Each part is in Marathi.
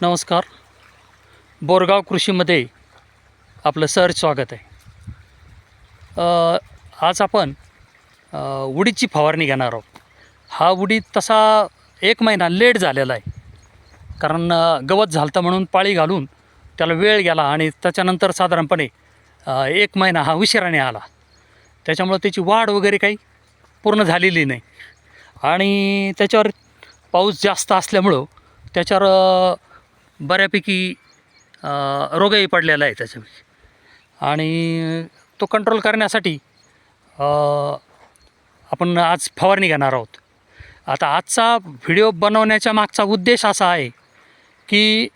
नमस्कार. बोरगाव कृषीमध्ये आपलं सर स्वागत आहे. आज आपण उडीदची फवारणी घेणार आहोत. हा उडीद तसा एक महिना लेट झालेला आहे. कारण गवत झालतं म्हणून पाळी घालून त्याला वेळ गेला आणि त्याच्यानंतर साधारणपणे एक महिना हा उशिराने आला. त्याच्यामुळं त्याची वाढ वगैरे काही पूर्ण झालेली नाही. आणि त्याच्यावर पाऊस जास्त असल्यामुळं त्याच्यावर बऱ्यापैकी रोगही पडलेला आहे त्याच्यापैकी आणि तो कंट्रोल करण्यासाठी आपण आज फवारणी घेणार आहोत. आता आजचा व्हिडिओ बनवण्याच्या मागचा उद्देश असा आहे की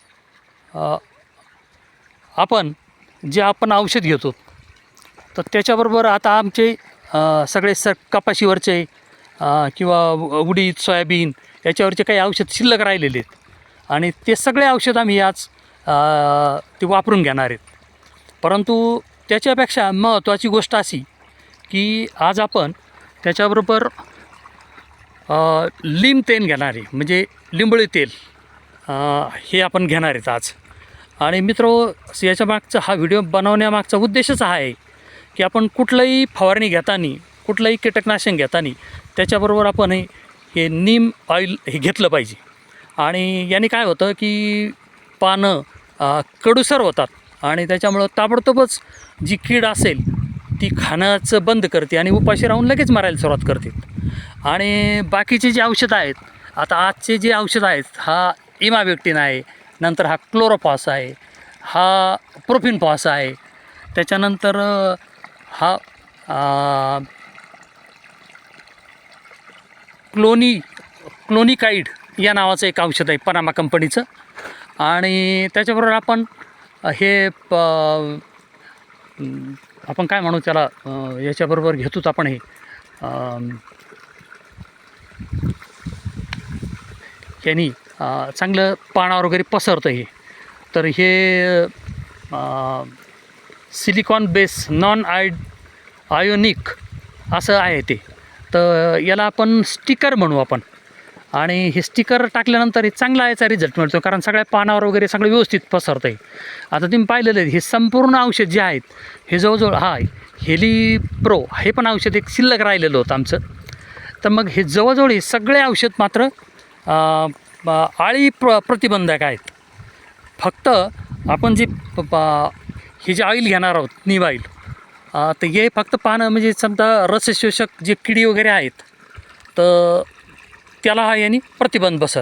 आपण जे आपण औषध घेतो तर त्याच्याबरोबर आता आमचे सगळे स कपाशीवरचे किंवा उडीद सोयाबीन याच्यावरचे काही औषध शिल्लक राहिलेले आहेत. आणि ते सगळे औषध आम्ही आज ते वापरून घेणार आहेत. परंतु त्याच्यापेक्षा महत्त्वाची गोष्ट अशी की आज आपण त्याच्याबरोबर अ, लिंब तेल घेणार आहे म्हणजे लिंबळी तेल हे आपण घेणार आहेत आज. आणि मित्र याच्या मागचा हा व्हिडिओ बनवण्यामागचा उद्देशच हा आहे की आपण कुठलंही फवारणी घेताना कुठलंही कीटकनाशक घेताना त्याच्याबरोबर आपण हे हे नीम ऑइल हे घेतलं पाहिजे. आणि याने काय होतं की पानं कडुसर कडूसर होतात आणि त्याच्यामुळं ताबडतोबच जी कीड असेल ती खाण्याचं बंद करते आणि उपाशी राहून लगेच मारायला सुरुवात करते. आणि बाकीचे जे औषधं आहेत आता आजचे जे औषधं आहेत हा इमाव्यक्टिन आहे नंतर हा क्लोरोफॉस आहे हा प्रोफिनफॉस आहे त्याच्यानंतर हा क्लोनी क्लोनिकाईड या नावाचं एक औषध आहे पनामा कंपनीचं. आणि त्याच्याबरोबर आपण हे प आपण काय म्हणू त्याला याच्याबरोबर घेतोच आपण हे. यांनी चांगलं पानावर वगैरे पसरतं हे. तर हे सिलिकॉन बेस नॉन आय आयोनिक असं आहे ते. तर याला आपण स्टिकर म्हणू आपण. आणि हे स्टिकर टाकल्यानंतर हे चांगला याचा रिझल्ट मिळतो कारण सगळ्या पानावर वगैरे सगळं व्यवस्थित पसरतं आहे आता तुम्ही पाहिलेलं आहे हे संपूर्ण औषध जे आहेत हे जवळजवळ हा हेली प्रो हे पण औषध एक शिल्लक राहिलेलं होतं आमचं. तर मग हे जवळजवळ हे सगळे औषध मात्र आळी प्र प्रतिबंधक आहेत. फक्त आपण जे प- हे जे ऑइल घेणार आहोत नीव ऑइल तर हे फक्त पानं म्हणजे समजा रसशोषक जे किडी वगैरे आहेत तर त्याला हा यांनी प्रतिबंध बसल.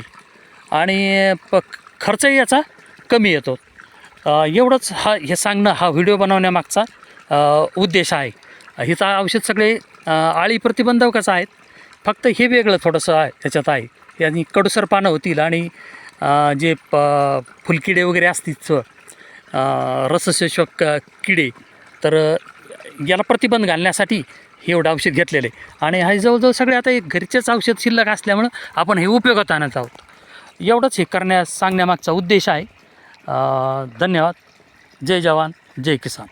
आणि प खर्चही याचा कमी येतो. एवढंच हा हे सांगणं हा व्हिडिओ बनवण्यामागचा उद्देश आहे. हिचा औषध सगळे आळी प्रतिबंधकच आहेत. फक्त हे वेगळं थोडंसं आहे त्याच्यात आहे. यांनी कडूसर पानं होतील आणि जे प फुलकिडे वगैरे असतील च- रसशोषक किडे तर याला प्रतिबंध घालण्यासाठी हे एवढं औषध घेतलेलं आहे. आणि हे जवळजवळ सगळे आता एक घरचेच औषध शिल्लक असल्यामुळं आपण हे उपयोगात आणत आहोत. एवढंच हे करण्यास सांगण्यामागचा उद्देश आहे. धन्यवाद. जय जवान जय किसान.